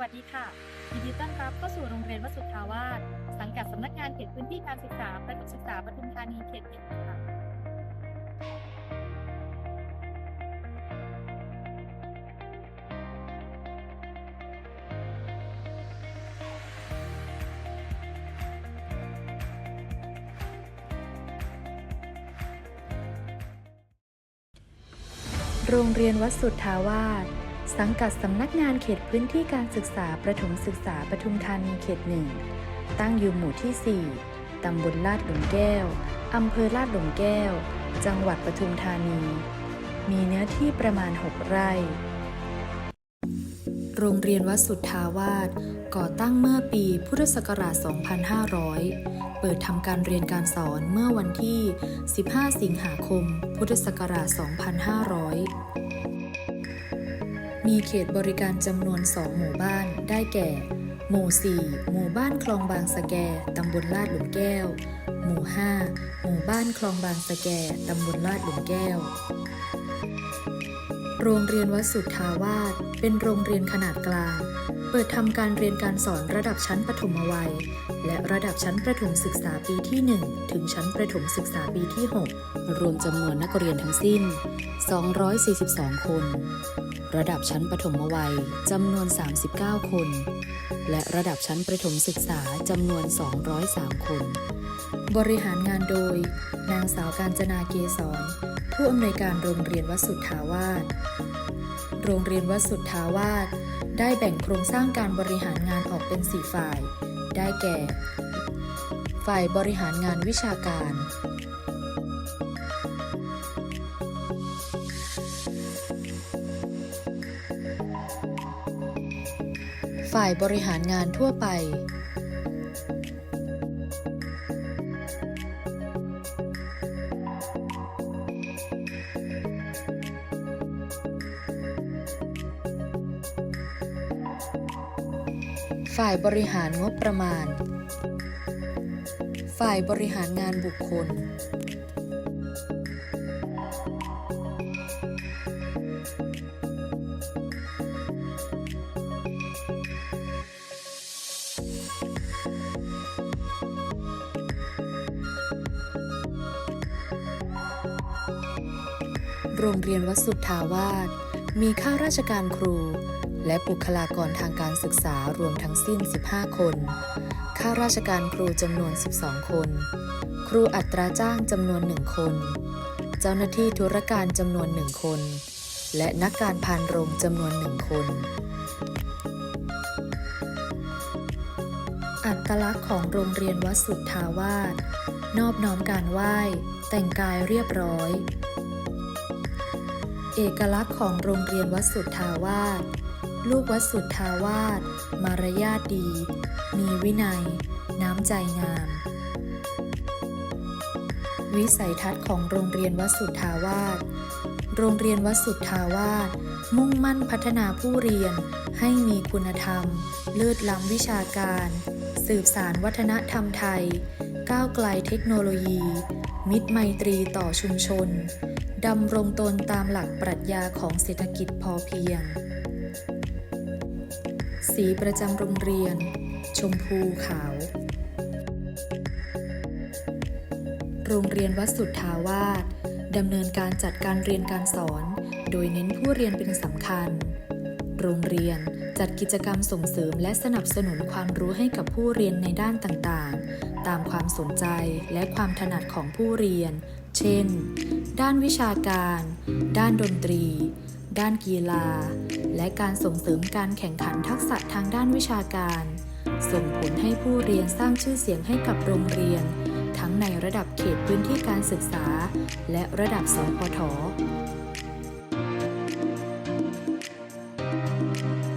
วัสดีค่ะยินดีต้อนรับเข้าสู่โรงเรียนวสุทธาวาสสังกัดสำนักงานเขตพื้นที่การศึกษาประถมศึกษาปทุมธานีเขตเจ็ดค่ะโรงเรียนวัดสุทธาวาส สังกัดสำนักงานเขตพื้นที่การศึกษาประถมศึกษาปทุมธานีเขตหนึ่ง ตั้งอยู่หมู่ที่ 4 ตำบลลาดหลุมแก้ว อำเภอลาดหลุมแก้ว จังหวัดปทุมธานี มีเนื้อที่ประมาณ 6 ไร่ โรงเรียนวัดสุทธาวาสก่อตั้งเมื่อปีพุทธศักราช 2500 เปิดทำการเรียนการสอนเมื่อวันที่ 15 สิงหาคม พุทธศักราช 2500 มีเขตบริการจำนวน 2 หมู่บ้าน ได้แก่ หมู่ 4 หมู่บ้านคลองบางสะแก ตำบลลาดหลุมแก้ว หมู่ 5 หมู่บ้านคลองบางสะแก ตำบลลาดหลุมแก้ว โรงเรียนวัดสุทธาวาสเป็นโรงเรียนขนาดกลาง เปิดทำการเรียนการสอนระดับชั้นปฐมวัย และระดับชั้นประถมศึกษาปีที่ 1 ถึงชั้นประถมศึกษาปีที่ 6 รวมจำนวนนักเรียนทั้งสิ้น 242 คน ระดับชั้นปฐมวัยจำนวน 39 คน และระดับชั้นประถมศึกษาจำนวน 203 คน บริหารงานโดย นางสาวการจนาเกษรผู้อำนวยการโรงเรียนวัดสุทธาวาสโรงเรียนวัดสุทธาวาสได้แบ่งโครงสร้างการบริหารงานออกเป็น 4 ฝ่าย ได้แก่ ฝ่ายบริหารงานวิชาการ ฝ่ายบริหารงานทั่วไปฝ่ายบริหารงบประมาณ ฝ่ายบริหารงานบุคคล โรงเรียนวัดสุทธาวาสมีข้าราชการครู และบุคลากรทางการศึกษารวมทั้งสิ้น 15 คน ข้าราชการครูจำนวน 12 คน ครูอัตราจ้างจำนวน 1 คน เจ้าหน้าที่ธุรการจำนวน 1 คน และนักการพานโรงจำนวน 1 คน อัตลักษณ์ของโรงเรียนวัดสุทธาวาส นอบน้อมการไหว้ แต่งกายเรียบร้อย เอกลักษณ์ของโรงเรียนวัดสุทธาวาสลูกวัดสุทธาวาสมารยาทดี มีวินัย น้ำใจงาม วิสัยทัศน์ของโรงเรียนวัดสุทธาวาสโรงเรียนวัดสุทธาวาสมุ่งมั่นพัฒนาผู้เรียนให้มีคุณธรรม เลิศล้ำวิชาการ สืบสารวัฒนธรรมไทย ก้าวไกลเทคโนโลยี มิตรไมตรีต่อชุมชน ดำรงตนตามหลักปรัชญาของเศรษฐกิจพอเพียง สีประจำโรงเรียน ชมพูขาว โรงเรียนวัดสุทธาวาสดำเนินการจัดการเรียนการสอน โดยเน้นผู้เรียนเป็นสำคัญ โรงเรียนจัดกิจกรรมส่งเสริมและสนับสนุนความรู้ให้กับผู้เรียนในด้านต่างๆ ตามความสนใจและความถนัดของผู้เรียน เช่น ด้านวิชาการ ด้านดนตรี ด้านกีฬา และการส่งเสริมการแข่งขันทักษะทางด้านวิชาการ ส่งผลให้ผู้เรียนสร้างชื่อเสียงให้กับโรงเรียน ทั้งในระดับเขตพื้นที่การศึกษา และระดับสพท Thank you.